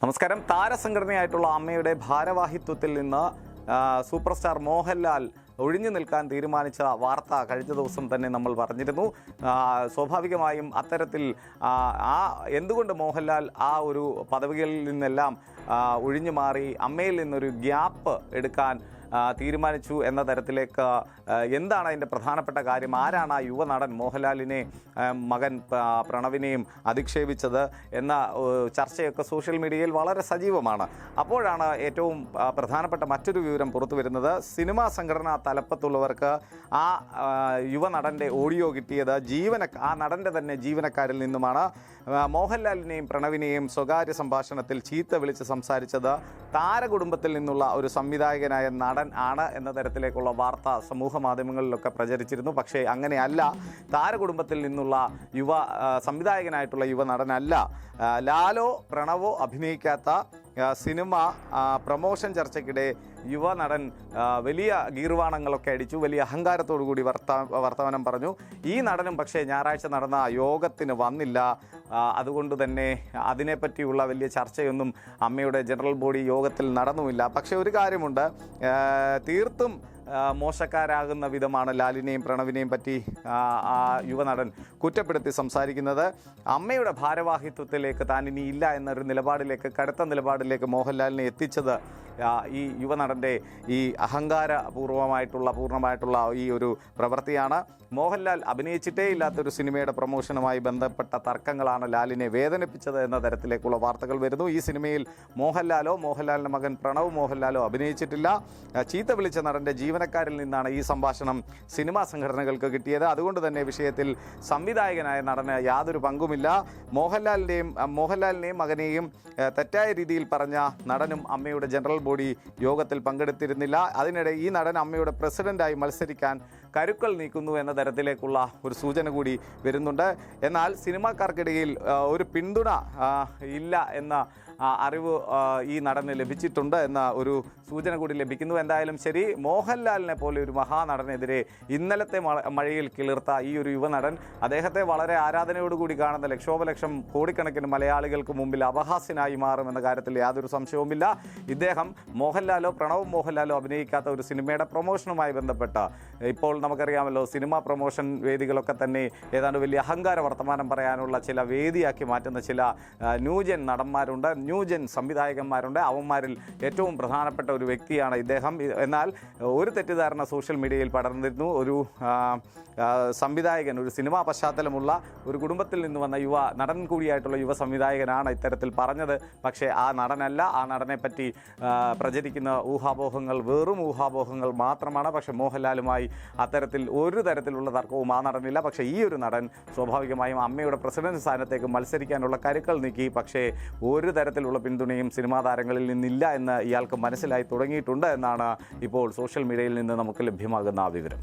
നമസ്കാരം. താരസംഘടനയായിട്ടുള്ള അമ്മയുടെ ഭാരവാഹിത്വത്തിൽ നിന്ന് സൂപ്പർ സ്റ്റാർ മോഹൻലാൽ ഒഴിഞ്ഞു നിൽക്കാൻ തീരുമാനിച്ച വാർത്ത കഴിഞ്ഞ ദിവസം തന്നെ നമ്മൾ പറഞ്ഞിരുന്നു. സ്വാഭാവികമായും അത്തരത്തിൽ ആ, എന്തുകൊണ്ട് മോഹൻലാൽ ആ ഒരു പദവികളിൽ നിന്നെല്ലാം ഒഴിഞ്ഞു മാറി അമ്മയിൽ നിന്നൊരു ഗ്യാപ്പ് എടുക്കാൻ തീരുമാനിച്ചു എന്ന തരത്തിലേക്ക് എന്താണ് അതിന്റെ പ്രധാനപ്പെട്ട കാര്യം? ആരാണ് ആ യുവനടൻ മോഹൻലാലിനെ മകൻ പ്രണവിനെയും അധിക്ഷേപിച്ചത് എന്ന ചർച്ചയൊക്കെ സോഷ്യൽ മീഡിയയിൽ വളരെ സജീവമാണ്. അപ്പോഴാണ് ഏറ്റവും പ്രധാനപ്പെട്ട മറ്റൊരു വിവരം പുറത്തു വരുന്നത്. സിനിമാ സംഘടനാ തലപ്പത്തുള്ളവർക്ക് ആ യുവ യുവനടന്റെ ഓഡിയോ കിട്ടിയത് ജീവന ആ നടന്റെ തന്നെ ജീവനക്കാരിൽ നിന്നുമാണ്. മോഹൻലാലിനെയും പ്രണവിനെയും സ്വകാര്യ സംഭാഷണത്തിൽ ചീത്ത വിളിച്ച് സംസാരിച്ചത് താരകുടുംബത്തിൽ നിന്നുള്ള ഒരു സംവിധായകനായ നടൻ ആണ് എന്ന തരത്തിലേക്കുള്ള വാർത്ത സമൂഹ മാധ്യമങ്ങളിലൊക്കെ പ്രചരിച്ചിരുന്നു. പക്ഷേ അങ്ങനെയല്ല. താരകുടുംബത്തിൽ നിന്നുള്ള യുവ സംവിധായകനായിട്ടുള്ള യുവ നടനല്ല ലാലോ പ്രണവോ അഭിനയിക്കാത്ത സിനിമ പ്രമോഷൻ ചർച്ചയ്ക്കിടെ യുവ നടൻ വലിയ ഗീർവാണങ്ങളൊക്കെ അടിച്ചു വലിയ അഹങ്കാരത്തോടു കൂടി വർത്ത വർത്തമാനം പറഞ്ഞു. ഈ നടനും പക്ഷേ ഞായറാഴ്ച നടന്ന യോഗത്തിന് വന്നില്ല. അതുകൊണ്ട് തന്നെ അതിനെപ്പറ്റിയുള്ള വലിയ ചർച്ചയൊന്നും അമ്മയുടെ ജനറൽ ബോഡി യോഗത്തിൽ നടന്നുമില്ല. പക്ഷേ ഒരു കാര്യമുണ്ട് തീർത്തും മോശക്കാരാകുന്ന വിധമാണ് ലാലിനെയും പ്രണവിനെയും പറ്റി ആ, യുവനടൻ കുറ്റപ്പെടുത്തി സംസാരിക്കുന്നത്. അമ്മയുടെ ഭാരവാഹിത്വത്തിലേക്ക് താൻ ഇനി ഇല്ല എന്നൊരു നിലപാടിലേക്ക് കടുത്ത നിലപാടിലേക്ക് മോഹൻലാലിനെ എത്തിച്ചത് ഈ യുവനടന്റെ ഈ അഹങ്കാരപൂർവമായിട്ടുള്ള പൂർണമായിട്ടുള്ള ഈ ഒരു പ്രവൃത്തിയാണ്. മോഹൻലാൽ അഭിനയിച്ചിട്ടേ ഇല്ലാത്തൊരു സിനിമയുടെ പ്രൊമോഷനുമായി ബന്ധപ്പെട്ട തർക്കങ്ങളാണ് ലാലിനെ വേദനിപ്പിച്ചത് എന്ന തരത്തിലേക്കുള്ള വാർത്തകൾ വരുന്നു. ഈ സിനിമയിൽ മോഹൻലാലോ മോഹൻലാലിന്റെ മകൻ പ്രണവ് മോഹൻലാലോ അഭിനയിച്ചിട്ടില്ല. ചീത്ത വിളിച്ച നടന്റെ ജീവനക്കാരിൽ നിന്നാണ് ഈ സംഭാഷണം സിനിമാ സംഘടനകൾക്ക് കിട്ടിയത്. അതുകൊണ്ട് തന്നെ വിഷയത്തിൽ സംവിധായകനായ നടന് യാതൊരു പങ്കുമില്ല. മോഹൻലാലിന്റെയും മോഹൻലാലിനെയും മകനെയും തെറ്റായ രീതിയിൽ പറഞ്ഞ നടനും അമ്മയുടെ ജനറൽ ബോഡി യോഗത്തിൽ പങ്കെടുത്തിരുന്നില്ല. അതിനിടെ ഈ നടൻ അമ്മയുടെ പ്രസിഡന്റായി മത്സരിക്കാൻ കരുക്കൾ നീക്കുന്നു എന്ന തരത്തിലേക്കുള്ള ഒരു സൂചന കൂടി വരുന്നുണ്ട്. എന്നാൽ സിനിമാക്കാർക്കിടയിൽ ഒരു പിന്തുണ ഇല്ല എന്ന അറിവ് ഈ നടന് ലഭിച്ചിട്ടുണ്ട് എന്ന ഒരു സൂചന കൂടി ലഭിക്കുന്നു. എന്തായാലും ശരി മോഹൻലാലിനെ പോലെ ഒരു മഹാനടനെതിരെ ഇന്നലത്തെ മഴയിൽ കിളിർത്ത ഈ ഒരു യുവനടൻ അദ്ദേഹത്തെ വളരെ ആരാധനയോടുകൂടി കാണുന്ന ലക്ഷോപലക്ഷം കോടിക്കണക്കിന് മലയാളികൾക്ക് മുമ്പിൽ അപഹാസ്യനായി മാറുമെന്ന കാര്യത്തിൽ യാതൊരു സംശയവുമില്ല. ഇദ്ദേഹം മോഹൻലാലോ പ്രണവ് മോഹൻലാലോ അഭിനയിക്കാത്ത ഒരു സിനിമയുടെ പ്രൊമോഷനുമായി ബന്ധപ്പെട്ട് ഇപ്പോൾ നമുക്കറിയാമല്ലോ. സിനിമ പ്രൊമോഷൻ വേദികളൊക്കെ തന്നെ ഏതാണ്ട് വലിയ അഹങ്കാര വർത്തമാനം പറയാനുള്ള ചില വേദിയാക്കി മാറ്റുന്ന ചില ന്യൂജൻ നടന്മാരുണ്ട്. ന്യൂജൻ സംവിധായകന്മാരുണ്ട്. അവന്മാരിൽ ഏറ്റവും പ്രധാനപ്പെട്ട ഒരു വ്യക്തിയാണ് ഇദ്ദേഹം. എന്നാൽ ഒരു തെറ്റിദ്ധാരണ സോഷ്യൽ മീഡിയയിൽ പടർന്നിരുന്നു. ഒരു സംവിധായകൻ ഒരു സിനിമാ പശ്ചാത്തലമുള്ള ഒരു കുടുംബത്തിൽ നിന്ന് വന്ന യുവ നടൻ കൂടിയായിട്ടുള്ള യുവ സംവിധായകനാണ് ഇത്തരത്തിൽ പറഞ്ഞത്. പക്ഷേ ആ നടനല്ല. ആ നടനെ പറ്റി പ്രചരിക്കുന്ന ഊഹാപോഹങ്ങൾ വെറും ഊഹാപോഹങ്ങൾ മാത്രമാണ്. പക്ഷേ മോഹൻലാലുമായി അത്തരത്തിൽ ഒരു തരത്തിലുള്ള തർക്കവും ആ നടനില്ല. പക്ഷേ ഈ ഒരു നടൻ സ്വാഭാവികമായും അമ്മയുടെ പ്രസിഡന്റ് സ്ഥാനത്തേക്ക് മത്സരിക്കാനുള്ള കരുക്കൾ നീക്കി. പക്ഷേ ഒരു തരത്തിലുള്ള പിന്തുണയും സിനിമാ താരങ്ങളിൽ നിന്നില്ല എന്ന് ഇയാൾക്ക് മനസ്സിലായി തുടങ്ങിയിട്ടുണ്ട് എന്നാണ് ഇപ്പോൾ സോഷ്യൽ മീഡിയയിൽ നിന്ന് നമുക്ക് ലഭ്യമാകുന്ന വിവരം.